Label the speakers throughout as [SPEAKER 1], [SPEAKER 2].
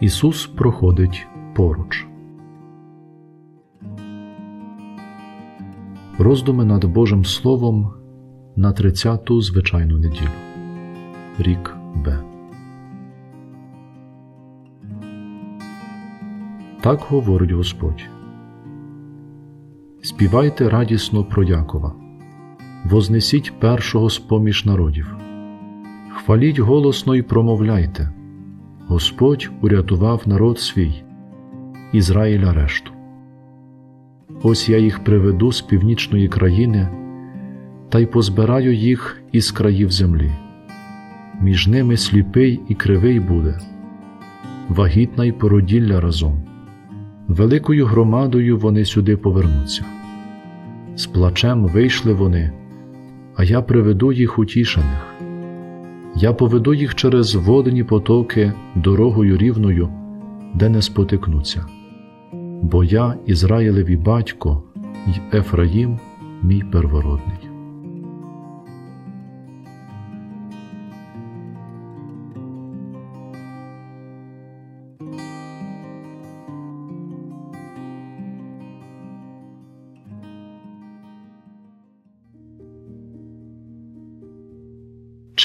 [SPEAKER 1] Ісус проходить поруч. Роздуми над Божим Словом на 30-ту звичайну неділю. Рік Б. Так говорить Господь. Співайте радісно про Якова, вознесіть першого з поміж народів, хваліть голосно і промовляйте. Господь урятував народ свій, Ізраїля решту. Ось я їх приведу з північної країни та й позбираю їх із країв землі. Між ними сліпий і кривий буде, вагітна й породілля разом. Великою громадою вони сюди повернуться. З плачем вийшли вони, а я приведу їх утішених. Я поведу їх через водні потоки дорогою рівною, де не спотикнуться. Бо я Ізраїлеві батько й Ефраїм, мій первородний.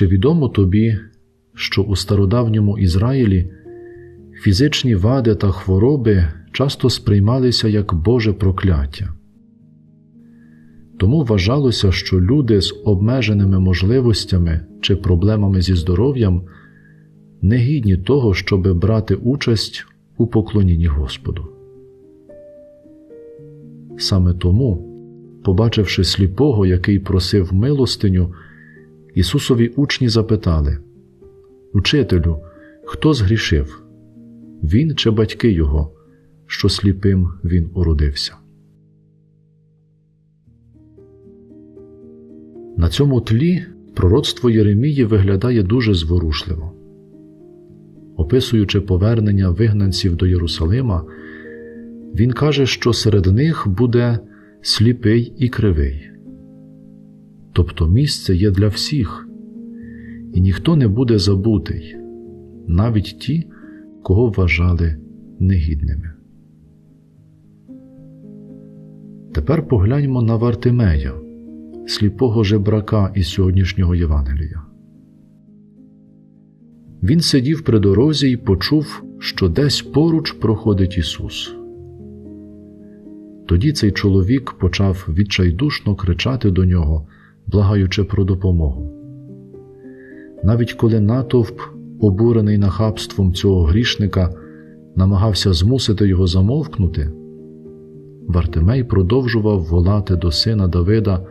[SPEAKER 1] Чи відомо тобі, що у стародавньому Ізраїлі фізичні вади та хвороби часто сприймалися як Боже прокляття? Тому вважалося, що люди з обмеженими можливостями чи проблемами зі здоров'ям не гідні того, щоби брати участь у поклонінні Господу. Саме тому, побачивши сліпого, який просив милостиню, Ісусові учні запитали Учителю, хто згрішив? Він чи батьки його, що сліпим він уродився? На цьому тлі пророцтво Єремії виглядає дуже зворушливо. Описуючи повернення вигнанців до Єрусалима, він каже, що серед них буде сліпий і кривий. Тобто місце є для всіх, і ніхто не буде забутий, навіть ті, кого вважали негідними. Тепер погляньмо на Вартимея, сліпого жебрака із сьогоднішнього Євангелія. Він сидів при дорозі і почув, що десь поруч проходить Ісус. Тоді цей чоловік почав відчайдушно кричати до нього благаючи про допомогу. Навіть коли натовп, обурений нахабством цього грішника, намагався змусити його замовкнути, Вартимей продовжував волати до сина Давида,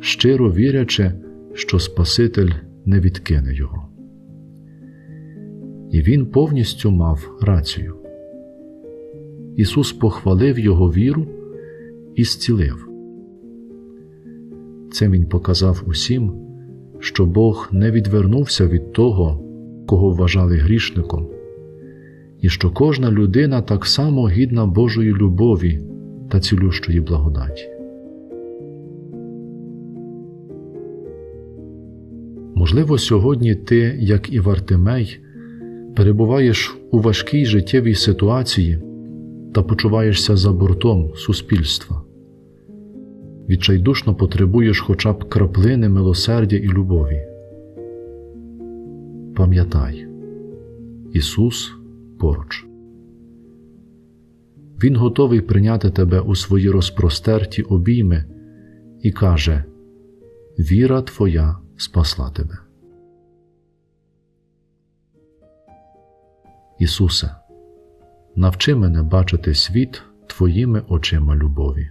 [SPEAKER 1] щиро вірячи, що Спаситель не відкине його. І він повністю мав рацію. Ісус похвалив його віру і зцілив. Цим він показав усім, що Бог не відвернувся від того, кого вважали грішником, і що кожна людина так само гідна Божої любові та цілющої благодаті. Можливо, сьогодні ти, як і Вартимей, перебуваєш у важкій життєвій ситуації та почуваєшся за бортом суспільства відчайдушно потребуєш хоча б краплини милосердя і любові. Пам'ятай, Ісус поруч. Він готовий прийняти тебе у свої розпростерті обійми і каже: Віра Твоя спасла тебе. Ісусе, навчи мене бачити світ Твоїми очима любові.